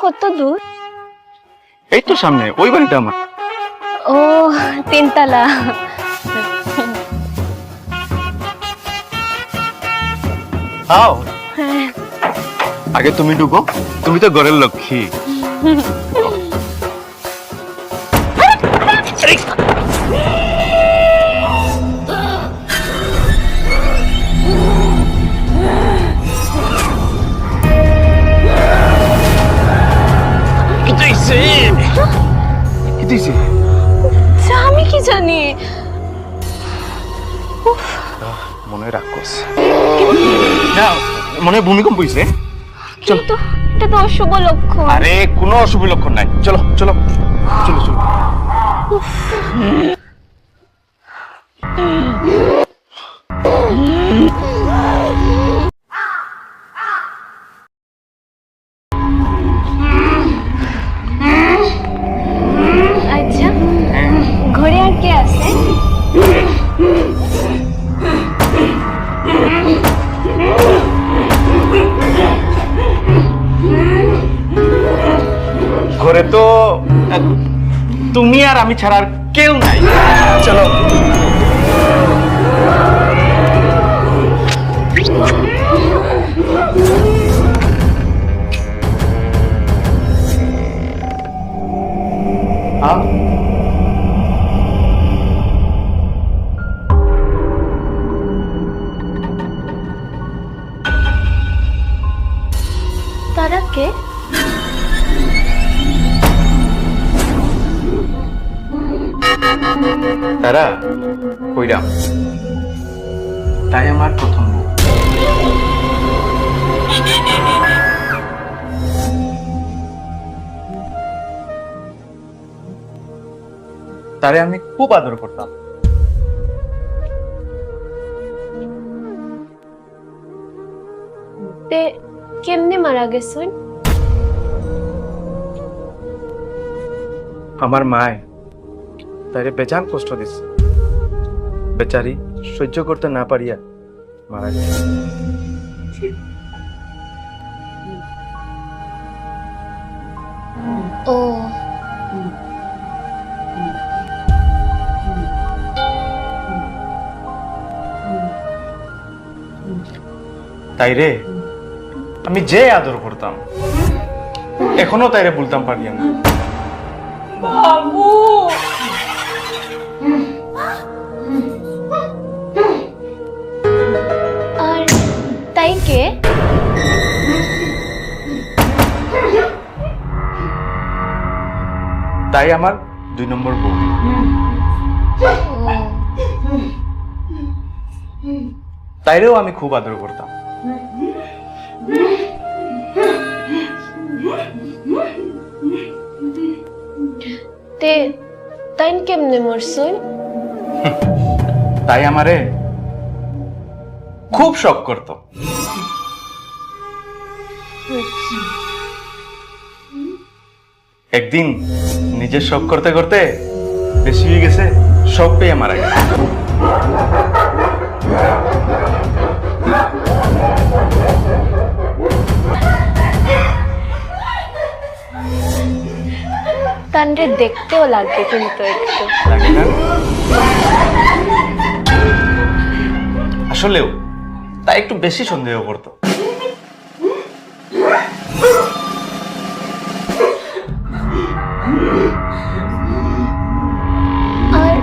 কত দূর? এই তো সামনে ওই বাড়িটা আমার। ও তিনতলা। আও হ্যাঁ। আগে তুমি ঢুকো তুমি তো ঘরের লক্ষ্মী। মনে হয় রাক্ষস না মনে হয় ভূমিকম্প হইছে। চলো। কিন্তু এটা তো অশুভ লক্ষণ। আরে কোনো অশুভ লক্ষণ নাই। চলো চলো। চলো চলো। আর আমি ছাড়া আর কেউ নাই। চলো। তারা কে? তারা কইরাম। তাই আমার প্রথম তারে আমি খুব আদর করতাম। তে কেমনে মারা গেছেন? আমার মায় তারে বেজান কষ্ট দিছে। বেচারি সহ্য করতে না পারিয়া মারা গেছে। ও। তাই রে আমি যে আদর করতাম এখনও তাইরে বলতাম পারিয়া না। আর তাই কে? তাই আমার দুই নম্বর বউ। তাইরেও আমি খুব আদর করতাম। তে তাইন কেমনে মরছুন তাই আমারে খুব শখ করত। একদিন নিজের শখ করতে করতে বেশি হয়ে গেছে শখ পেয়ে মারা গেছে। তানরে দেখতেও লাগে কিন্তু একটু। লাগে না আসলেও তাই একটু বেশি সন্দেহ করতো। আর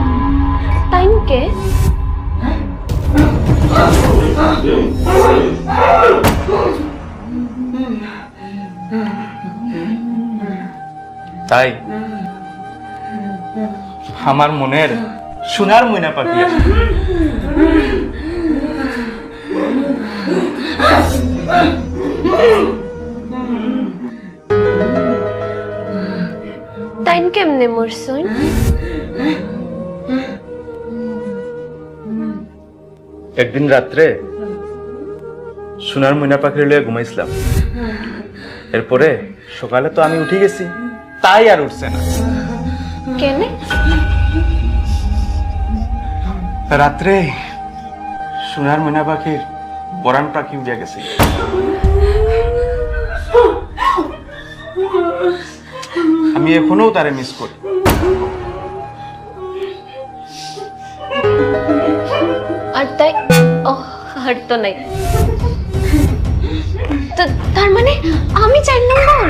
তাইন কে? তাই? আমার মনের সোনার ময়না পাখি তাইন কেমনে একদিন রাত্রে সোনার ময়না পাখির লয়ে ঘুমাইছিলাম। এরপরে সকালে তো আমি উঠে গেছি তাই আর উঠছে না। কেনে? রাত্রে সোনার ময়না পাখির পরাণ পাখি উড়িয়া গেছে। আমি এখনও তারে মিস করি। আর তাই ও আর তো নাই। তার মানে আমি চার নম্বর?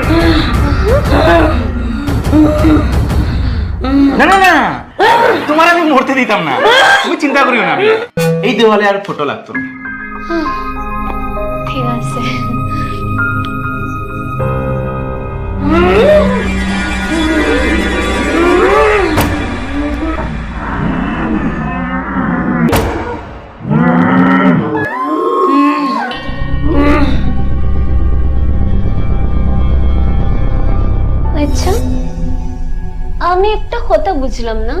না না না। তোমার আমি মরতে দিতাম না। তুমি চিন্তা করিও না আমি এই দেওয়ালে আর ফটো লাগতো না। ঠিক আছে। আচ্ছা আমি একটা কথা বুঝলাম না।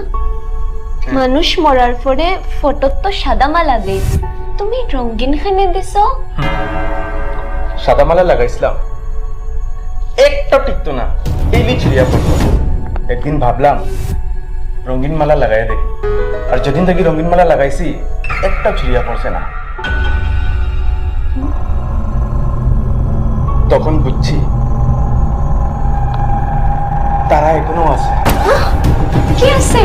মানুষ মরার পরে ফটো তো সাদা মালা দেই তুমি রঙিন খানে দিছো? সাদা মালা লাগাইছিলাম। একটা টিকতো না ডেইলি ছিড়িয়া পড়তো একদিন ভাবলাম রঙিন মালা লাগাই দেখি আর যেদিন থেকে রঙিন মালা লাগাইছি, একটা ছিড়িয়া পড়ছে না। তখন বুঝছি তারা এখনও আছে। কি আছে?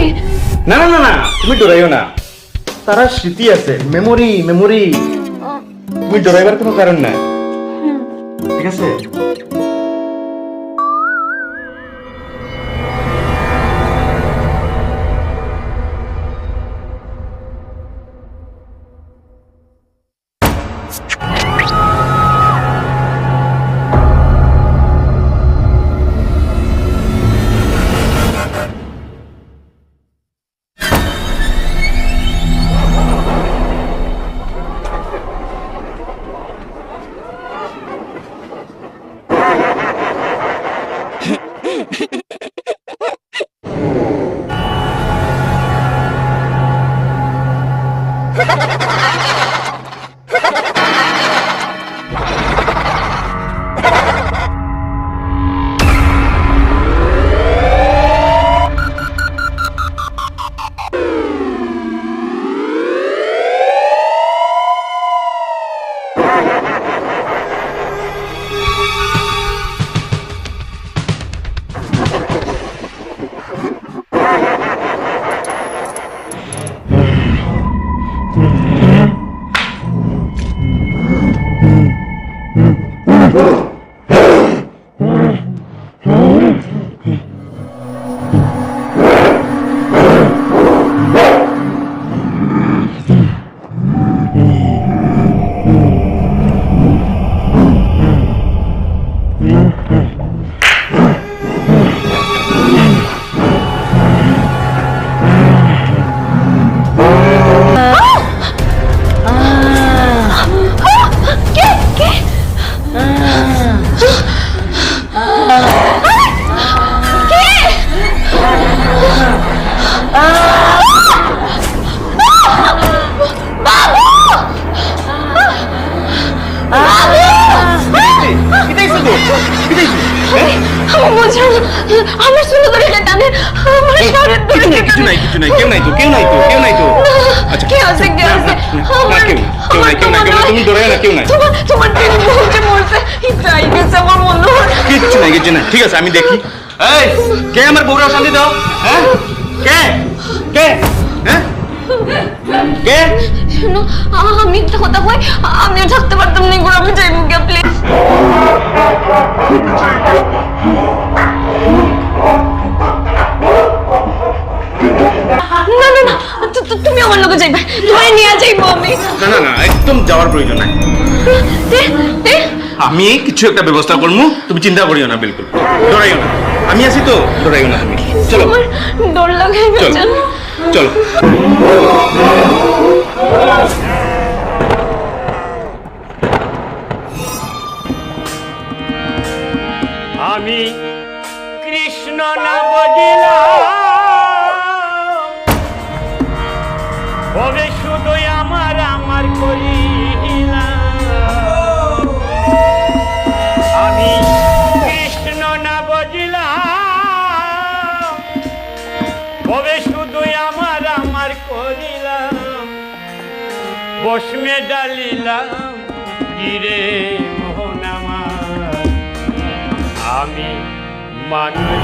না না না না তুমি ডরাইও না। তারা স্মৃতি আছে মেমোরি মেমোরি তুমি ডরাইবার কোনো কারণ নাই। ঠিক আছে? কিছু নাই কেউ নাই তো কেউ নাই তো কেউ নাই তো। আচ্ছা কে আছে কে আছে না, কেউ নেই, কেউ নাই কেউ নাই কেউ তুমি ডরাইও না কেউ নাই। তোমার তোমার দিন বলতে বলতে ইতাই গেছে আমার মনে কিচ্ছু নাই কিচ্ছু নাই। ঠিক আছে আমি দেখি। এই কে আমার বউরা শান্তি দাও? হ্যাঁ? কে? কে? হ্যাঁ? কে? শোনো আমি একটা কথা কই আমিও থাকতে পারতাম না করে আমি যাইব কে প্লিজ আমার যাইবে তোমায় নিয়ে যাইবো আমি। না না না একদম যাওয়ার প্রয়োজন নাই। তে তে আমি কিছু একটা ব্যবস্থা করব তুমি চিন্তা করিও না বিলকুল। ডরাইও না। আমি আছি তো ডরাইও না তুমি। চলো। ডর লাগে চলো চলো। আমি কৃষ্ণ না বজিলাম। ডালিলাম গিরে মোহন আমার আমি মানুষ